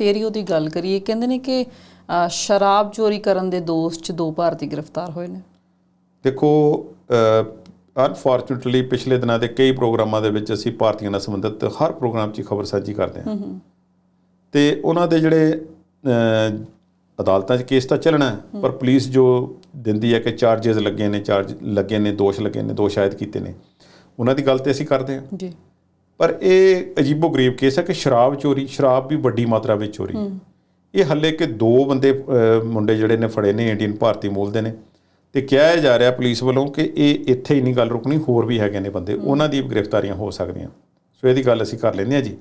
ਟੇਰੀਓ ਦੀ ਗੱਲ ਕਰੀਏ ਕਹਿੰਦੇ ਨੇ ਕਿ ਸ਼ਰਾਬ ਚੋਰੀ ਕਰਨ ਦੇ ਦੋਸ਼ 'ਚ ਦੋ ਭਾਰਤੀ ਗ੍ਰਿਫਤਾਰ ਹੋਏ ਨੇ। ਦੇਖੋ ਅਨਫੋਰਚੂਨਟਲੀ ਪਿਛਲੇ ਦਿਨਾਂ ਦੇ ਕਈ ਪ੍ਰੋਗਰਾਮਾਂ ਦੇ ਵਿੱਚ ਅਸੀਂ ਭਾਰਤੀਆਂ ਨਾਲ ਸੰਬੰਧਿਤ ਹਰ ਪ੍ਰੋਗਰਾਮ 'ਚ ਖਬਰ ਸਾਂਝੀ ਕਰਦੇ ਹਾਂ। ਤੇ ਉਹਨਾਂ ਦੇ ਜਿਹੜੇ ਅਦਾਲਤਾਂ 'ਚ ਕੇਸ ਤਾਂ ਚੱਲਣਾ ਪਰ ਪੁਲਿਸ ਜੋ ਦਿੰਦੀ ਹੈ ਕਿ ਚਾਰजेस ਲੱਗੇ ਨੇ ਚਾਰਜ ਲੱਗੇ ਨੇ ਦੋਸ਼ ਲੱਗੇ ਨੇ ਦੋਸ਼ ਆਇਦ ਕੀਤੇ ਨੇ ਉਹਨਾਂ ਦੀ ਗੱਲ ਤੇ ਅਸੀਂ ਕਰਦੇ ਹਾਂ। ਜੀ। ਪਰ ਇਹ ਅਜੀਬੋ-ਗਰੀਬ ਕੇਸ ਹੈ ਕਿ ਸ਼ਰਾਬ ਚੋਰੀ ਸ਼ਰਾਬ ਵੀ ਵੱਡੀ ਮਾਤਰਾ ਵਿੱਚ ਚੋਰੀ। ਇਹ ਹੱਲੇ ਕਿ ਦੋ ਬੰਦੇ ਮੁੰਡੇ ਜਿਹੜੇ ਨੇ ਫੜੇ ਨੇ ਇੰਡੀਅਨ ਭਾਰਤੀ ਮੂਲ ਦੇ ਨੇ। ਤੇ ਕਿਹਾ ਜਾ ਰਿਹਾ ਪੁਲਿਸ ਵੱਲੋਂ ਕਿ ਇਹ ਇੱਥੇ ਹੀ ਨਹੀਂ ਗੱਲ ਰੁਕਣੀ ਹੋਰ ਵੀ ਹੈਗੇ ਨੇ ਬੰਦੇ। ਉਹਨਾਂ ਦੀ ਗ੍ਰਿਫਤਾਰੀਆਂ ਹੋ ਸਕਦੀਆਂ। ਸੋ ਇਹਦੀ ਗੱਲ ਅਸੀਂ ਕਰ ਲੈਂਦੇ ਹਾਂ ਜੀ।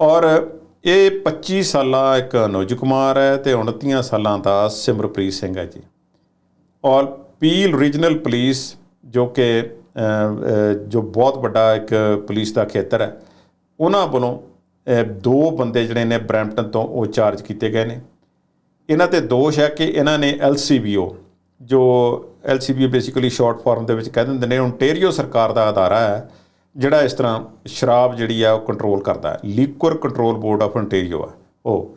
ਔਰ ਇਹ 25 ਸਾਲਾ ਇੱਕ ਅਨੁਜ ਕੁਮਾਰ ਹੈ ਤੇ 29 ਸਾਲਾਂ ਦਾ ਸਿਮਰਪ੍ਰੀਤ ਸਿੰਘ ਹੈ ਜੀ। ਔਰ ਪੀਲ ਰੀਜਨਲ ਪੁਲਿਸ ਜੋ ਕਿ ਜੋ ਬਹੁਤ ਵੱਡਾ ਇੱਕ ਪੁਲਿਸ ਦਾ ਖੇਤਰ ਹੈ, ਉਹਨਾਂ ਵੱਲੋਂ ਦੋ ਬੰਦੇ ਜਿਹੜੇ ਨੇ ਬਰੈਂਪਟਨ ਤੋਂ ਉਹ ਚਾਰਜ ਕੀਤੇ ਗਏ ਨੇ। ਇਹਨਾਂ ਤੇ ਦੋਸ਼ ਹੈ ਕਿ ਇਹਨਾਂ ਨੇ LCBO ਜੋ LCBO ਬੇਸਿਕਲੀ ਸ਼ਾਰਟ ਫਾਰਮ ਦੇ ਵਿੱਚ ਕਹਿ ਦਿੰਦੇ ਨੇ, ਓਨਟਾਰੀਓ ਸਰਕਾਰ ਦਾ ਅਦਾਰਾ ਹੈ, ਜਿਹੜਾ ਇਸ ਤਰ੍ਹਾਂ ਸ਼ਰਾਬ ਜਿਹੜੀ ਆ ਉਹ ਕੰਟਰੋਲ ਕਰਦਾ ਹੈ। Liquor control board of Ontario ਆ, ਉਹ।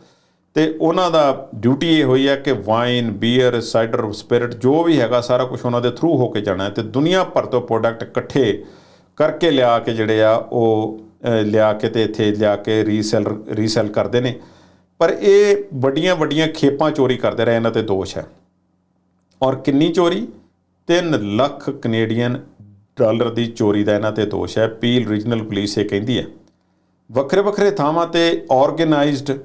ਤੇ ਉਹਨਾਂ ਦਾ ਡਿਊਟੀ ਇਹ ਹੋਈ ਹੈ ਕਿ ਵਾਈਨ ਬੀਅਰ ਸਾਈਡਰ ਸਪਿਰਿਟ ਜੋ ਵੀ ਹੈਗਾ ਸਾਰਾ ਕੁਝ ਉਹਨਾਂ ਦੇ ਥਰੂ ਹੋ ਕੇ ਜਾਣਾ ਹੈ ਤੇ ਦੁਨੀਆ ਭਰ ਤੋਂ ਪ੍ਰੋਡਕਟ ਇਕੱਠੇ ਕਰਕੇ ਲਿਆ ਕੇ ਜਿਹੜੇ ਆ ਉਹ ਲਿਆ ਕੇ ਤੇ ਇੱਥੇ ਲਿਆ ਕੇ ਰੀਸੈਲ ਰੀਸੈਲ ਕਰਦੇ ਨੇ। ਪਰ ਇਹ ਵੱਡੀਆਂ ਵੱਡੀਆਂ ਖੇਪਾਂ ਚੋਰੀ ਕਰਦੇ ਰਹੇ, ਇਹਨਾਂ ਤੇ ਦੋਸ਼ ਹੈ। ਔਰ ਕਿੰਨੀ ਚੋਰੀ? 3 ਲੱਖ ਕੈਨੇਡੀਅਨ ਡਾਲਰ ਦੀ ਚੋਰੀ ਦਾ ਇਹਨਾਂ ਤੇ ਦੋਸ਼ ਹੈ। ਪੀਲ ਰੀਜਨਲ ਪੁਲਿਸ ਇਹ ਕਹਿੰਦੀ ਹੈ। ਵੱਖਰੇ ਵੱਖਰੇ ਥਾਵਾਂ ਤੇ ਆਰਗੇਨਾਈਜ਼ਡ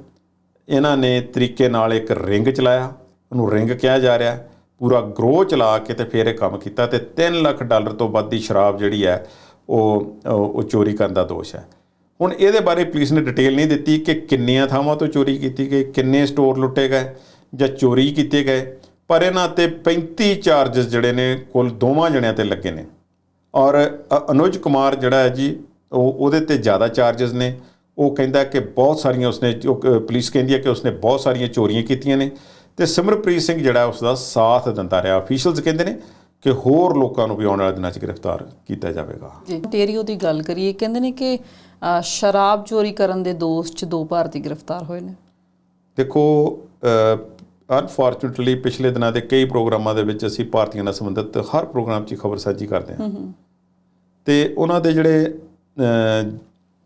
ਇਹਨਾਂ ਨੇ ਤਰੀਕੇ ਨਾਲ ਇੱਕ ਰਿੰਗ ਚਲਾਇਆ। ਉਹਨੂੰ ਰਿੰਗ ਕਿਹਾ ਜਾ ਰਿਹਾ। ਪੂਰਾ ਗਰੋ ਚਲਾ ਕੇ ਤੇ ਫਿਰ ਇਹ ਕੰਮ ਕੀਤਾ ਤੇ 3 ਲੱਖ ਡਾਲਰ ਤੋਂ ਵੱਧ ਦੀ ਸ਼ਰਾਬ ਜਿਹੜੀ ਹੈ, ਉਹ ਉਹ ਚੋਰੀ ਕਰਨ ਦਾ ਦੋਸ਼ ਹੈ। ਹੁਣ ਇਹਦੇ ਬਾਰੇ ਪੁਲਿਸ ਨੇ ਡਿਟੇਲ ਨਹੀਂ ਦਿੱਤੀ ਕਿ ਕਿੰਨੀਆਂ ਥਾਵਾਂ ਤੋਂ ਚੋਰੀ ਕੀਤੀ ਗਈ, ਕਿੰਨੇ ਸਟੋਰ ਲੁੱਟੇ ਗਏ ਜਾਂ ਚੋਰੀ ਕੀਤੇ ਗਏ, ਪਰ ਇਹਨਾਂ ਤੇ 35 ਚਾਰजेस ਜਿਹੜੇ ਨੇ, ਕੁੱਲ ਦੋਵਾਂ ਜਣਿਆਂ ਤੇ ਲੱਗੇ ਨੇ। ਔਰ ਅਨੁਜ ਕੁਮਾਰ ਜਿਹੜਾ ਹੈ ਜੀ, ਉਹ, ਉਹਦੇ ਤੇ ਜ਼ਿਆਦਾ ਚਾਰजेस ਨੇ। ਉਹ ਕਹਿੰਦਾ ਕਿ ਬਹੁਤ ਸਾਰੀਆਂ ਉਸਨੇ ਪੁਲਿਸ ਕਹਿੰਦੀ ਹੈ ਕਿ ਉਸਨੇ ਬਹੁਤ ਸਾਰੀਆਂ ਚੋਰੀਆਂ ਕੀਤੀਆਂ ਨੇ ਤੇ ਸਿਮਰਪ੍ਰੀਤ ਸਿੰਘ ਜਿਹੜਾ ਉਸ ਦਾ ਸਾਥ ਦਿੰਦਾ ਰਿਹਾ। ਅਫੀਸ਼ੀਅਲਸ ਕਹਿੰਦੇ ਨੇ ਕਿ ਹੋਰ ਲੋਕਾਂ ਨੂੰ ਵੀ ਆਉਣ ਵਾਲੇ ਦਿਨਾਂ 'ਚ ਗ੍ਰਿਫਤਾਰ ਕੀਤਾ ਜਾਵੇਗਾ। ਜੀ ਟੇਰੀਓ ਦੀ ਗੱਲ ਕਰੀਏ ਕਹਿੰਦੇ ਨੇ ਕਿ ਸ਼ਰਾਬ ਚੋਰੀ ਕਰਨ ਦੇ ਦੋਸ਼ 'ਚ ਦੋ ਭਾਰਤੀ ਗ੍ਰਿਫਤਾਰ ਹੋਏ ਨੇ। ਦੇਖੋ ਅਨਫੋਰਚੂਨਟਲੀ ਪਿਛਲੇ ਦਿਨਾਂ ਦੇ ਕਈ ਪ੍ਰੋਗਰਾਮਾਂ ਦੇ ਵਿੱਚ ਅਸੀਂ ਭਾਰਤੀਆਂ ਨਾਲ ਸੰਬੰਧਿਤ ਹਰ ਪ੍ਰੋਗਰਾਮ 'ਚ ਖਬਰ ਸਾਂਝੀ ਕਰਦੇ ਹਾਂ। ਤੇ ਉਹਨਾਂ ਦੇ ਜਿਹੜੇ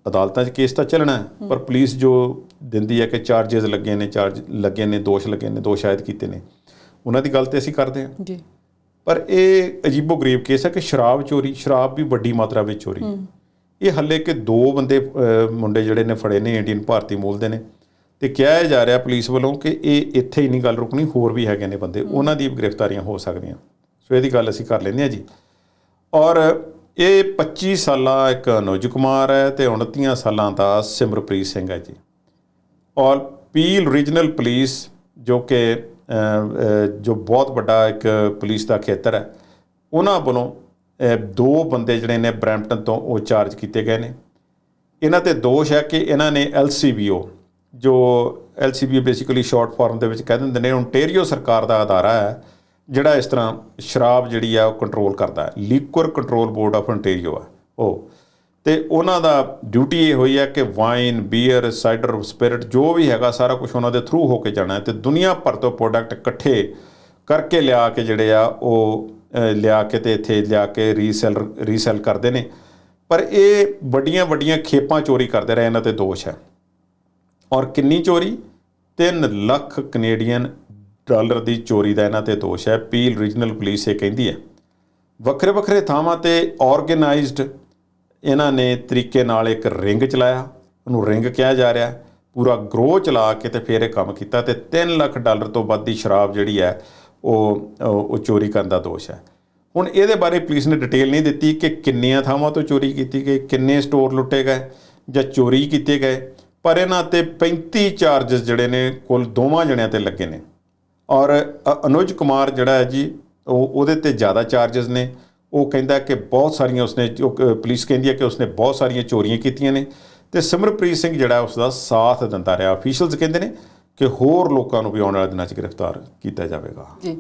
ਅਦਾਲਤਾਂ 'ਚ ਕੇਸ ਤਾਂ ਚੱਲਣਾ ਪਰ ਪੁਲਿਸ ਜੋ ਦਿੰਦੀ ਹੈ ਕਿ ਚਾਰजेस ਲੱਗੇ ਨੇ ਚਾਰਜ ਲੱਗੇ ਨੇ ਦੋਸ਼ ਲੱਗੇ ਨੇ ਦੋਸ਼ ਆਇਦ ਕੀਤੇ ਨੇ ਉਹਨਾਂ ਦੀ ਗੱਲ ਤੇ ਅਸੀਂ ਕਰਦੇ ਹਾਂ। ਜੀ। ਪਰ ਇਹ ਅਜੀਬੋ-ਗਰੀਬ ਕੇਸ ਹੈ ਕਿ ਸ਼ਰਾਬ ਚੋਰੀ ਸ਼ਰਾਬ ਵੀ ਵੱਡੀ ਮਾਤਰਾ ਵਿੱਚ ਚੋਰੀ। ਇਹ ਹੱਲੇ ਕਿ ਦੋ ਬੰਦੇ ਮੁੰਡੇ ਜਿਹੜੇ ਨੇ ਫੜੇ ਨੇ ਇੰਡੀਅਨ ਭਾਰਤੀ ਮੂਲ ਦੇ ਨੇ। ਤੇ ਕਿਹਾ ਜਾ ਰਿਹਾ ਪੁਲਿਸ ਵੱਲੋਂ ਕਿ ਇਹ ਇੱਥੇ ਹੀ ਨਹੀਂ ਗੱਲ ਰੁਕਣੀ ਹੋਰ ਵੀ ਹੈਗੇ ਨੇ ਬੰਦੇ। ਉਹਨਾਂ ਦੀ ਗ੍ਰਿਫਤਾਰੀਆਂ ਹੋ ਸਕਦੀਆਂ। ਸੋ ਇਹਦੀ ਗੱਲ ਅਸੀਂ ਕਰ ਲੈਂਦੇ ਹਾਂ ਜੀ। ਔਰ ਇਹ 25 ਸਾਲਾਂ ਇੱਕ ਅਨੁਜ ਕੁਮਾਰ ਹੈ ਤੇ 29 ਸਾਲਾਂ ਦਾ ਸਿਮਰਪ੍ਰੀਤ ਸਿੰਘ ਹੈ ਜੀ। ਔਰ ਪੀਲ ਰੀਜਨਲ ਪੁਲਿਸ ਜੋ ਕਿ ਜੋ ਬਹੁਤ ਵੱਡਾ ਇੱਕ ਪੁਲਿਸ ਦਾ ਖੇਤਰ ਹੈ, ਉਹਨਾਂ ਵੱਲੋਂ ਦੋ ਬੰਦੇ ਜਿਹੜੇ ਨੇ ਬਰੈਂਪਟਨ ਤੋਂ ਉਹ ਚਾਰਜ ਕੀਤੇ ਗਏ ਨੇ। ਇਹਨਾਂ ਤੇ ਦੋਸ਼ ਹੈ ਕਿ ਇਹਨਾਂ ਨੇ LCBO ਜੋ LCBO ਬੇਸਿਕਲੀ ਸ਼ਾਰਟ ਫਾਰਮ ਦੇ ਵਿੱਚ ਕਹਿ ਦਿੰਦੇ ਨੇ ਓਨਟਾਰੀਓ ਸਰਕਾਰ ਦਾ ਅਦਾਰਾ ਹੈ ਜਿਹੜਾ ਇਸ ਤਰ੍ਹਾਂ ਸ਼ਰਾਬ ਜਿਹੜੀ ਆ ਉਹ ਕੰਟਰੋਲ ਕਰਦਾ ਹੈ। ਕੰਟਰੋਲ ਬੋਰਡ ਆਫ ਓਨਟਾਰੀਓ ਆ। ਉਹ। ਤੇ ਉਹਨਾਂ ਦਾ ਡਿਊਟੀ ਇਹ ਹੋਈ ਹੈ ਕਿ ਵਾਈਨ ਬੀਅਰ ਸਾਈਡਰ ਸਪਿਰਟ ਜੋ ਵੀ ਹੈਗਾ ਸਾਰਾ ਕੁਝ ਉਹਨਾਂ ਦੇ ਥਰੂ ਹੋ ਕੇ ਜਾਣਾ ਹੈ ਤੇ ਦੁਨੀਆ ਭਰ ਤੋਂ ਪ੍ਰੋਡਕਟ ਇਕੱਠੇ ਕਰਕੇ ਲਿਆ ਕੇ ਜਿਹੜੇ ਆ ਉਹ ਲਿਆ ਕੇ ਤੇ ਇੱਥੇ ਲਿਆ ਕੇ ਰੀਸੈਲ ਰੀਸੈਲ ਕਰਦੇ ਨੇ। ਪਰ ਇਹ ਵੱਡੀਆਂ ਵੱਡੀਆਂ ਖੇਪਾਂ ਚੋਰੀ ਕਰਦੇ ਰਹੇ, ਇਹਨਾਂ ਤੇ ਦੋਸ਼ ਹੈ। ਔਰ ਕਿੰਨੀ ਚੋਰੀ? 3 ਲੱਖ ਕੈਨੇਡੀਅਨ ਡਾਲਰ ਦੀ ਚੋਰੀ ਦਾ ਇਹਨਾਂ ਤੇ ਦੋਸ਼ ਹੈ। ਪੀਲ ਰੀਜਨਲ ਪੁਲਿਸ ਇਹ ਕਹਿੰਦੀ ਹੈ। ਵੱਖਰੇ ਵੱਖਰੇ ਥਾਵਾਂ ਤੇ ਆਰਗੇਨਾਈਜ਼ਡ ਇਹਨਾਂ ਨੇ ਤਰੀਕੇ ਨਾਲ ਇੱਕ ਰਿੰਗ ਚਲਾਇਆ। ਉਹਨੂੰ ਰਿੰਗ ਕਿਹਾ ਜਾ ਰਿਹਾ। ਪੂਰਾ ਗਰੋਹ ਚਲਾ ਕੇ ਤੇ ਫਿਰ ਇਹ ਕੰਮ ਕੀਤਾ ਤੇ 3 ਲੱਖ ਡਾਲਰ ਤੋਂ ਵੱਧ ਦੀ ਸ਼ਰਾਬ ਜਿਹੜੀ ਹੈ, ਉਹ ਉਹ ਉਹ ਚੋਰੀ ਕਰਨ ਦਾ ਦੋਸ਼ ਹੈ। ਹੁਣ ਇਹਦੇ ਬਾਰੇ ਪੁਲਿਸ ਨੇ ਡਿਟੇਲ ਨਹੀਂ ਦਿੱਤੀ ਕਿ ਕਿੰਨੀਆਂ ਥਾਵਾਂ ਤੋਂ ਚੋਰੀ ਕੀਤੀ ਗਈ, ਕਿੰਨੇ ਸਟੋਰ ਲੁੱਟੇ ਗਏ ਜਾਂ ਚੋਰੀ ਕੀਤੇ ਗਏ। ਪਰ ਇਹਨਾਂ ਤੇ 35 ਚਾਰजेस ਜਿਹੜੇ ਨੇ, ਕੁੱਲ ਦੋਵਾਂ ਜਣਿਆਂ ਤੇ ਲੱਗੇ ਨੇ। ਔਰ ਅ- ਅਨੁਜ ਕੁਮਾਰ ਜਿਹੜਾ ਹੈ ਜੀ, ਉਹ ਉਹਦੇ ਤੇ ਜ਼ਿਆਦਾ ਚਾਰजेस ਨੇ। ਉਹ ਕਹਿੰਦਾ ਕਿ ਬਹੁਤ ਸਾਰੀਆਂ ਉਸਨੇ ਜੋ ਪੁਲਿਸ ਕਹਿੰਦੀ ਹੈ ਕਿ ਉਸਨੇ ਬਹੁਤ ਸਾਰੀਆਂ ਚੋਰੀਆਂ ਕੀਤੀਆਂ ਨੇ। ਤੇ ਸਿਮਰਪ੍ਰੀਤ ਸਿੰਘ ਜਿਹੜਾ ਉਸ ਦਾ ਸਾਥ ਦਿੰਦਾ ਰਿਹਾ। ਅਫੀਸ਼ੀਅਲਸ ਕਹਿੰਦੇ ਨੇ ਕਿ ਹੋਰ ਲੋਕਾਂ ਨੂੰ ਵੀ ਆਉਣ ਵਾਲੇ ਦਿਨਾਂ 'ਚ ਗ੍ਰਿਫਤਾਰ ਕੀਤਾ ਜਾਵੇਗਾ। ਜੀ।